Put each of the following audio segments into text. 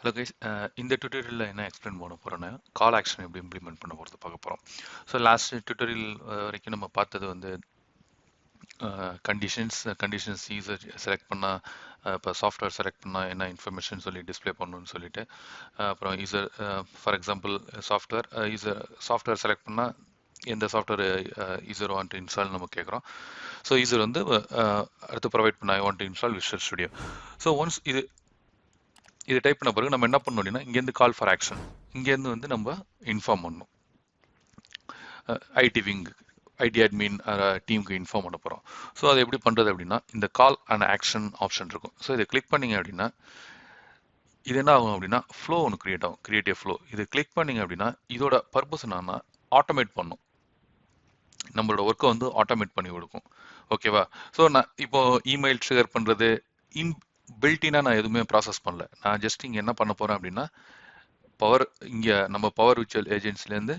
Hello guys uh, இந்த டியூட்டோரியலில் என்ன explain பண்ண போகிறோன்னா கால் ஆக்ஷன் எப்படி இம்ப்ளிமெண்ட் பண்ண போகிறது பார்க்க போகிறோம் ஸோ லாஸ்ட் டியூட்டோரியல் வரைக்கும் நம்ம பார்த்தது வந்து கண்டிஷன்ஸ் கண்டிஷன்ஸ் யூசர் செலக்ட் பண்ணால் இப்போ சாஃப்ட்வேர் செலக்ட் பண்ணால் என்ன இன்ஃபர்மேஷன் சொல்லி டிஸ்பிளே பண்ணணும்னு சொல்லிட்டு uh, அப்புறம் user for example software user software select பண்ணால் எந்த software user want to install நம்ம கேட்குறோம் ஸோ யூசர் வந்து uh, அடுத்து ப்ரொவைட் பண்ண I want to install visual studio so once இது இது டைப் பண்ண பிறகு நம்ம என்ன பண்ணணும் அப்படின்னா இங்கேருந்து கால் ஃபார் ஆக்ஷன் இங்கேருந்து வந்து நம்ம இன்ஃபார்ம் பண்ணணும். ஐடி விங்கு ஐடி அட்மின் டீமுக்கு இன்ஃபார்ம் பண்ண போகிறோம் ஸோ அதை எப்படி பண்ணுறது அப்படின்னா இந்த கால் அண்ட் ஆக்ஷன் ஆப்ஷன் இருக்கும். ஸோ இதை கிளிக் பண்ணிங்க அப்படின்னா இது என்ன ஆகும் அப்படின்னா ஃப்ளோ ஒன்று கிரியேட் ஆகும். கிரியேட்டிவ் ஃப்ளோ இது கிளிக் பண்ணிங்க அப்படின்னா இதோட பர்பஸ் என்னன்னா ஆட்டோமேட் பண்ணும். நம்மளோட ஒர்க்கை வந்து ஆட்டோமேட் பண்ணி கொடுக்கும். ஓகேவா ஸோ நான் இப்போ இமெயில் ட்ரிகர் பண்ணுறது இன் பில்டினாக நான் எதுவுமே ப்ராசஸ் பண்ணல. நான் ஜஸ்ட் இங்கே என்ன பண்ண போகிறேன் அப்படின்னா பவர் இங்கே நம்ம பவர் விர்ச்சுவல் ஏஜென்சிலேருந்து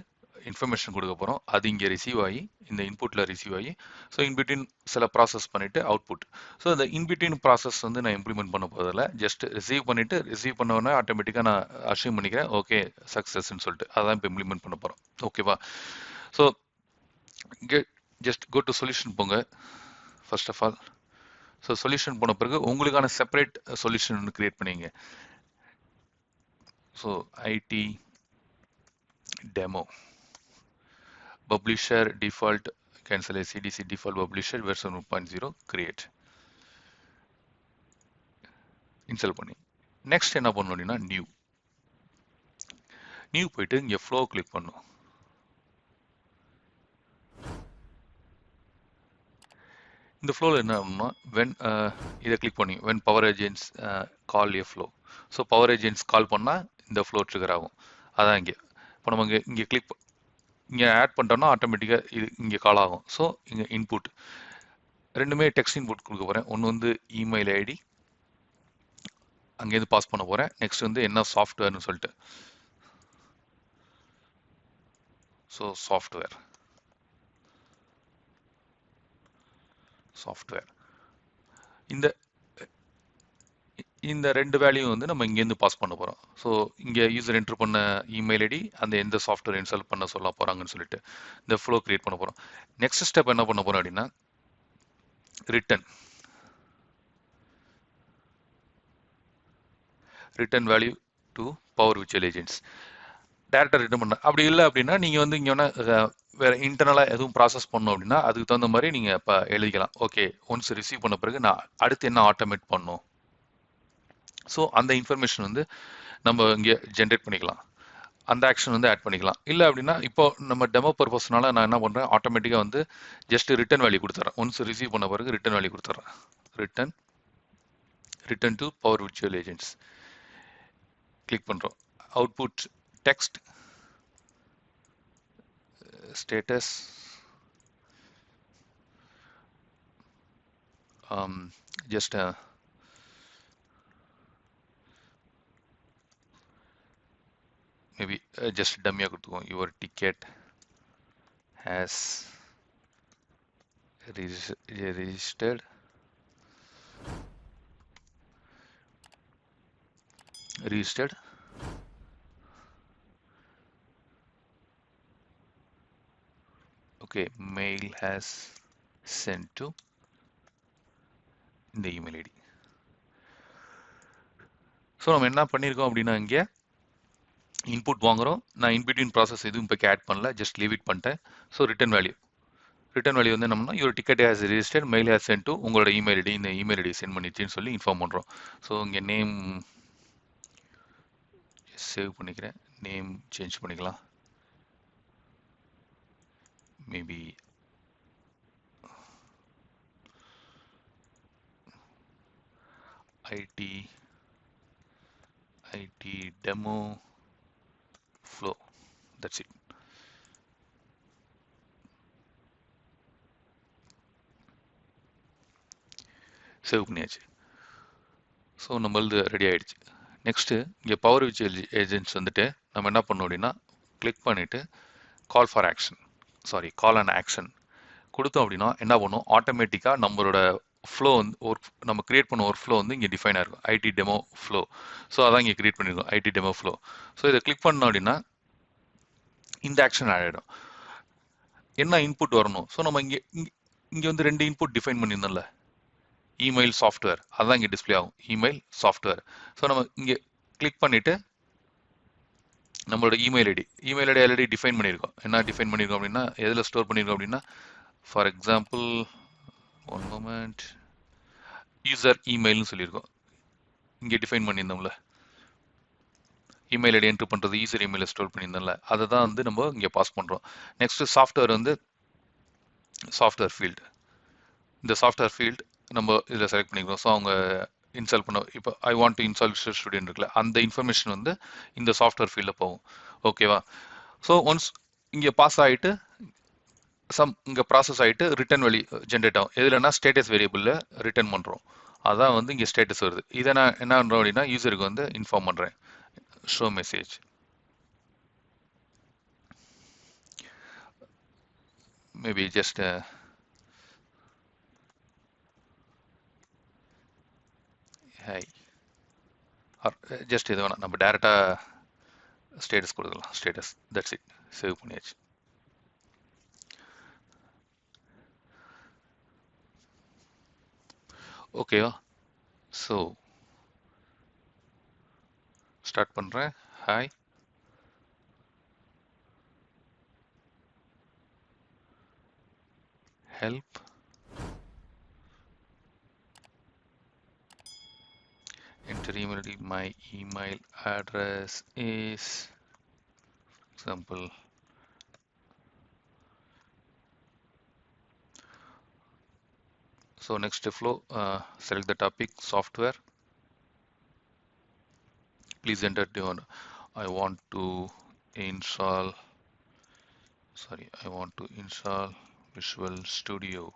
இன்ஃபர்மேஷன் கொடுக்க போகிறோம் அது இங்கே ரிசீவ் ஆகி இந்த இன்புட்டில் ரிசீவ் ஆகி ஸோ இன்பிட்வீன் சில ப்ராசஸ் பண்ணிவிட்டு அவுட்புட் ஸோ இந்த இன்பிட்வீன் ப்ராசஸ் வந்து நான் இம்ப்ளிமெண்ட் பண்ண போதில் ஜஸ்ட் ரிசீவ் பண்ணிவிட்டு ரிசீவ் பண்ண உடனே ஆட்டோமேட்டிக்காக நான் அசீவ் பண்ணிக்கிறேன். ஓகே சக்ஸஸ்ன்னு சொல்லிட்டு. அதான் இப்போ இம்ப்ளிமெண்ட் பண்ண போகிறோம் ஓகேவா so get just go to solution போங்க. First of all so solution போன பிறகு உங்களுக்கான செப்பரேட் சொல்யூஷன் ஒன்று கிரியேட் பண்ணிங்க. So IT demo publisher default cancel CDC default publisher version one point zero create install பண்ணி. நெக்ஸ்ட் என்ன பண்ணணும் அப்படின்னா நியூ நியூ போயிட்டு இங்கே ஃப்ளோ கிளிக் பண்ணும் இந்த ஃப்ளோவில் என்ன ஆகும்னா வென் uh, இதை கிளிக் பண்ணி when power agents call a flow so power agents call பண்ணால் இந்த ஃப்ளோ ட்ரிகர் ஆகும். அதான் இங்கே. இப்போ நம்ம இங்கே இங்கே கிளிக் இங்கே ஆட் பண்ணிட்டோம்னா ஆட்டோமேட்டிக்காக இது இங்கே கால் ஆகும். ஸோ இங்கே இன்புட் ரெண்டுமே டெக்ஸ்ட் இன்புட் கொடுக்க போகிறேன் ஒன்று வந்து இமெயில் ஐடி அங்கேருந்து பாஸ் பண்ண போகிறேன் நெக்ஸ்ட் வந்து என்ன சாஃப்ட்வேர்னு சொல்லிட்டு. ஸோ சாஃப்ட்வேர் சாஃப்ட்வேர் இந்த இந்த ரெண்டு வேல்யூ வந்து நம்ம இங்கேருந்து பாஸ் பண்ண போகிறோம் ஸோ இங்கே யூசர் என்ட்ரு பண்ண இமெயில் ஐடி அந்த எந்த சாஃப்ட்வேர் இன்ஸ்டால் பண்ண சொல்ல போகிறாங்கன்னு சொல்லிட்டு இந்த ஃப்ளோ க்ரியேட் பண்ண போகிறோம் நெக்ஸ்ட் ஸ்டெப் என்ன பண்ண போகிறோம் அப்படின்னா return return value to power visual agents டேரக்டாக ரிட்டன் பண்ண அப்படி இல்லை அப்படின்னா நீங்கள் வந்து இங்கே வேறு இன்டர்னலாக எதுவும் ப்ராசஸ் பண்ணணும் அப்படின்னா அதுக்கு தகுந்த மாதிரி நீங்கள் இப்போ எழுதிக்கலாம். ஓகே ஒன்ஸ் ரிசீவ் பண்ண பிறகு நான் அடுத்து என்ன ஆட்டோமேட் பண்ணும் ஸோ அந்த இன்ஃபர்மேஷன் வந்து நம்ம இங்கே ஜென்ரேட் பண்ணிக்கலாம். அந்த ஆக்ஷன் வந்து ஆட் பண்ணிக்கலாம். இல்லை அப்படின்னா இப்போ நம்ம டெமோ பர்பஸ்னால நான் என்ன பண்ணுறேன் ஆட்டோமேட்டிக்காக வந்து ஜஸ்ட் ரிட்டன் வேல்யூ கொடுத்துட்றேன் ஒன்ஸ் ரிசீவ் பண்ண பிறகு ரிட்டன் வேல்யூ கொடுத்துட்றேன் return return to power virtual agents click பண்ணுறோம் output text status um, just uh, maybe uh, just dummy your ticket has registered. Registered. Okay mail has sent to இந்த email ID so நம்ம என்ன பண்ணியிருக்கோம் அப்படின்னா இங்கே input வாங்குகிறோம் நான் in between process எதுவும் இப்போ ஆட் பண்ணல. ஜஸ்ட் லீவ் இட் பண்ணிட்டேன். So return value return value வந்து என்னம்னா ஒரு ticket has register mail has sent to உங்களோட இமெயில் ஐடி இந்த இமெயில் ஐடி சென்ட் பண்ணிச்சுன்னு சொல்லி இன்ஃபார்ம் பண்ணுறோம் ஸோ இங்கே நேம் சேவ் பண்ணிக்கிறேன். நேம் சேஞ்ச் பண்ணிக்கலாம். Maybe IT IT demo flow. That's it. Save பண்ணியாச்சு ஸோ நம்மளது ரெடி ஆயிடுச்சு. நெக்ஸ்ட்டு இங்கே பவர் விச் ஏஜென்ட்ஸ் வந்துட்டு நம்ம என்ன பண்ணோம் அப்படின்னா கிளிக் பண்ணிவிட்டு call for action sorry call and action கொடுத்தோம் அப்படின்னா என்ன பண்ணும்? ஆட்டோமேட்டிக்காக நம்மளோட ஃப்ளோ வந்து ஒரு நம்ம கிரியேட் பண்ண ஒரு ஃப்ளோ வந்து இங்கே டிஃபைன் ஆயிருக்கும். ஐடி டெமோ ஃப்ளோ ஸோ அதான் இங்கே கிரியேட் பண்ணியிருக்கோம். ஐடி டெமோ ஃப்ளோ ஸோ இதை கிளிக் பண்ணோம் அப்படின்னா இந்த ஆக்ஷன் ஆகிடும் என்ன இன்புட் வரணும்? ஸோ நம்ம இங்கே இங்கே வந்து ரெண்டு இன்புட் டிஃபைன் பண்ணியிருந்தோம்ல. இமெயில் சாஃப்ட்வேர் அதுதான் இங்கே டிஸ்ப்ளே ஆகும். இமெயில் சாஃப்ட்வேர் ஸோ நம்ம இங்கே கிளிக் பண்ணிவிட்டு நம்மளோட email ID email ID already define பண்ணியிருக்கோம். என்ன டிஃபைன் பண்ணியிருக்கோம் அப்படின்னா எதில் ஸ்டோர் பண்ணியிருக்கோம் அப்படின்னா for example one moment user இமெயில்னு சொல்லியிருக்கோம். இங்கே டிஃபைன் பண்ணியிருந்தோம்ல. இமெயில் ஐடி என்ட்ரு பண்ணுறது ஈஸியர் இமெயிலில் ஸ்டோர் பண்ணியிருந்தோம்ல. அதை தான் வந்து நம்ம இங்கே பாஸ் பண்ணுறோம் நெக்ஸ்ட் சாஃப்ட்வேர் வந்து சாஃப்ட்வேர் ஃபீல்டு இந்த சாஃப்ட்வேர் ஃபீல்டு நம்ம இதில் செலக்ட் பண்ணிக்கிறோம். ஸோ அவங்க இன்ஸ்டால் பண்ண இப்போ I want to install visual studio இருக்குல்ல அந்த இன்ஃபர்மேஷன் வந்து இந்த சாஃப்ட்வேர் ஃபீல்டில் போகும். ஓகேவா ஸோ ஒன்ஸ் இங்கே பாஸ் ஆகிட்டு சம் இங்கே ப்ராசஸ் ஆகிட்டு ரிட்டர்ன் வெளி ஜென்ரேட் ஆகும். எதுலன்னா ஸ்டேட்டஸ் வேரியபிளில் ரிட்டர்ன் பண்ணுறோம் அதான் வந்து இங்கே ஸ்டேட்டஸ் வருது. இதை நான் என்ன பண்ணுறோம் அப்படின்னா யூசருக்கு வந்து இன்ஃபார்ம் பண்ணுறேன் show message maybe just hi or just இது வேணாம். நம்ம டேரெக்டாக ஸ்டேட்டஸ் கொடுக்கலாம் ஸ்டேட்டஸ் தட்ஸ் இட் சேவ் பண்ணியாச்சு. ஓகேவா ஸோ ஸ்டார்ட் பண்ணுறேன் hi help email My email address is example so next flow uh, select the topic software. Please enter down I want to install sorry I want to install Visual Studio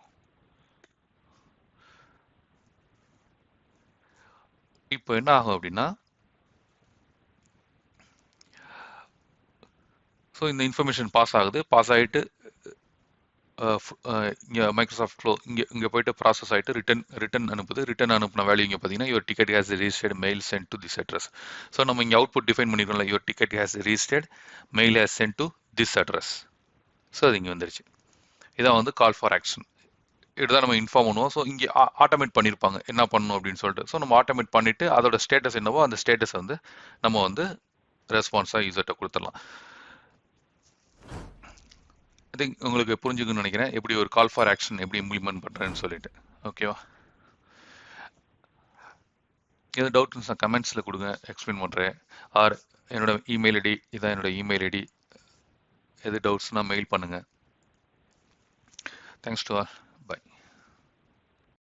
இப்போ என்ன ஆகும் அப்படின்னா so இந்த information pass ஆகுது. Pass ஆகிட்டு இங்கே Microsoft flow இங்கே இங்கே போயிட்டு ப்ராசஸ் ஆகிட்டு ரிட்டன் ரிட்டன் அனுப்புது. ரிட்டன் அனுப்பின வேல்யூ இங்கே பார்த்தீங்கன்னா your ticket has registered mail sent to this address so நம்ம இங்கே output define பண்ணிக்கிறோம்ல your ticket has registered mail has sent to this address so அது இங்கே வந்துருச்சு. இதான் வந்து கால் ஃபார் ஆக்ஷன் இதுதான் நம்ம இன்ஃபார்ம் பண்ணுவோம். ஸோ இங்கே ஆட்டோமேட் பண்ணியிருப்பாங்க. என்ன பண்ணணும் அப்படின்னு சொல்லிட்டு. ஸோ நம்ம ஆட்டோமேட் பண்ணிவிட்டு அதோட ஸ்டேட்டஸ் என்னவோ அந்த ஸ்டேட்டஸ் வந்து நம்ம வந்து ரெஸ்பான்ஸாக யூசர்கிட்ட கொடுத்துடலாம். ஐ திங்க் உங்களுக்கு புரிஞ்சுக்கணும்னு நினைக்கிறேன். எப்படி ஒரு கால் ஃபார் ஆக்ஷன் எப்படி இம்ப்ளிமெண்ட் பண்ணுறேன்னு சொல்லிட்டு. ஓகேவா எது டவுட்ஸ் நான் கமெண்ட்ஸில் கொடுங்க. எக்ஸ்பிளைன் பண்ணுறேன் ஆர் என்னோட இமெயில் ஐடி இதான் என்னோட இமெயில் ஐடி எது டவுட்ஸ்னால் மெயில் பண்ணுங்கள் தேங்க்ஸ் டு ஆர்